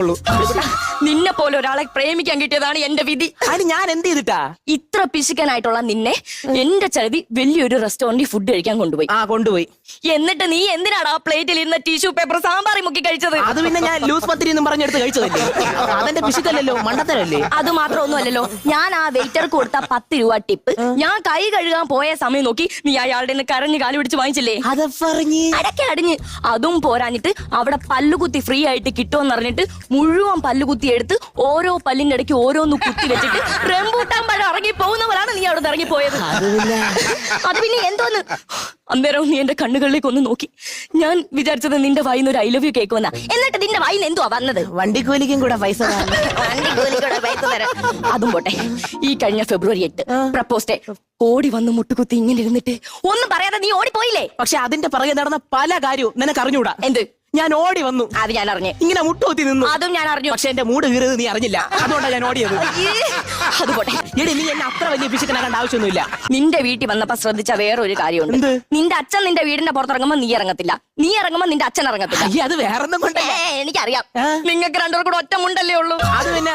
ഉള്ളൂ. നിന്നെ പോലെ ഒരാളെ പ്രേമിക്കാൻ കിട്ടിയതാണ് എന്റെ വിധി. അതിന് ഞാൻ എന്ത് ചെയ്തിട്ടാ? ഇത്ര പിശുക്കനായിട്ടുള്ള നിന്നെ എന്റെ ചെലവി വലിയൊരു റെസ്റ്റോറന്റിൽ ഫുഡ് കഴിക്കാൻ കൊണ്ടുപോയി. ആ കൊണ്ടുപോയി. എന്നിട്ട് നീ എന്തിനാണ് ആ പ്ലേറ്റിൽ ഇരുന്ന ടിഷ്യൂ പേപ്പർ സാമ്പാറി മുക്കി കഴിച്ചത്? അത് പിന്നെ ഞാൻ ലൂസ് പത്തിരി എന്നും പറഞ്ഞെടുത്ത് കഴിച്ചതല്ലേ? അതെന്റെ പിശുക്കല്ലല്ലോ മണ്ടത്തരല്ലേ? അത് മാത്രം ഒന്നുമല്ലല്ലോ ഞാൻ ആ വെയിറ്റർക്ക് കൊടുത്ത പത്ത് രൂപ ടിപ്പ് ഞാൻ കൈ കഴുകാൻ പോയ സമയം നോക്കി നീ അയാളുടെ നിന്ന് കരഞ്ഞ് കാലു പിടിച്ച് വാങ്ങിച്ചില്ലേ? അത് പറഞ്ഞ്. അടക്കെ അടിഞ്ഞ്. അതും പോരാഞ്ഞിട്ട് അവിടെ പല്ലുകുത്തി ഫ്രീ ആയിട്ട് കിട്ടുമെന്ന് പറഞ്ഞിട്ട് മുഴുവൻ പല്ലുകുത്തി എടുത്ത് ഓരോ പല്ലിന്റെ ഇടയ്ക്ക് ഓരോന്ന് കുത്തി വെച്ചിട്ട് റംബൂട്ടാൻ പഴം ഇറങ്ങി പോകുന്ന പോലാണ് നീ അവിടെ ഇറങ്ങി പോയത് അത് പിന്നെ എന്തോന്ന്? അന്നേരം നീ എന്റെ കണ്ണുകളിലേക്ക് ഒന്ന് നോക്കി. ഞാൻ വിചാരിച്ചത് നിന്റെ വായിന്ന് ഒരു ഐ ലവ് യു കേക്ക് വന്നാ. എന്നിട്ട് നിന്റെ വായിന്ന് എന്തുവാ വന്നത്? വണ്ടിക്കൂലിക്കും കൂടെ പൈസ. അതും പോട്ടെ. ഈ കഴിഞ്ഞ ഫെബ്രുവരി എട്ട് പ്രപ്പോസ് ഡേ. ഓടി വന്ന് മുട്ടുകുത്തി ഇങ്ങനെ ഇരുന്നിട്ട് ഒന്നും പറയാതെ നീ ഓടിപ്പോയില്ലേ? പക്ഷെ അതിന്റെ പുറകെ നടന്ന പല കാര്യവും നിനക്ക് അറിഞ്ഞൂടാ. എന്ത്? ഞാൻ ഓടി വന്നു. അത് ഞാൻ അറിഞ്ഞു. ഇങ്ങനെ മുട്ടുകുത്തി നിന്നു. അതും ഞാൻ അറിഞ്ഞു. പക്ഷെ എന്റെ മൂട് കീറിയത് നീ അറിഞ്ഞില്ല. അതുകൊണ്ടാണ് ഞാൻ ഓടിയത്. അത് പോട്ടെ. എടി നീ എന്നെ അത്ര വലിയ പിശുക്കനാകേണ്ട ആവശ്യമൊന്നുമില്ല. നിന്റെ വീട്ടിൽ വന്നപ്പോ ശ്രദ്ധിച്ച വേറൊരു കാര്യമുണ്ട്? നിന്റെ അച്ഛൻ നിന്റെ വീടിന്റെ പുറത്തിറങ്ങുമ്പോ നീ ഇറങ്ങത്തില്ല. നീ ഇറങ്ങുമ്പോ നിന്റെ അച്ഛൻ ഇറങ്ങത്തില്ല. അത് വേറെ എനിക്കറിയാം? നിങ്ങൾക്ക് രണ്ടുപേർക്കൂടെ ഒറ്റമുണ്ടല്ലേ ഒറ്റ മുണ്ടല്ലേ ഉള്ളൂ. അത് പിന്നെ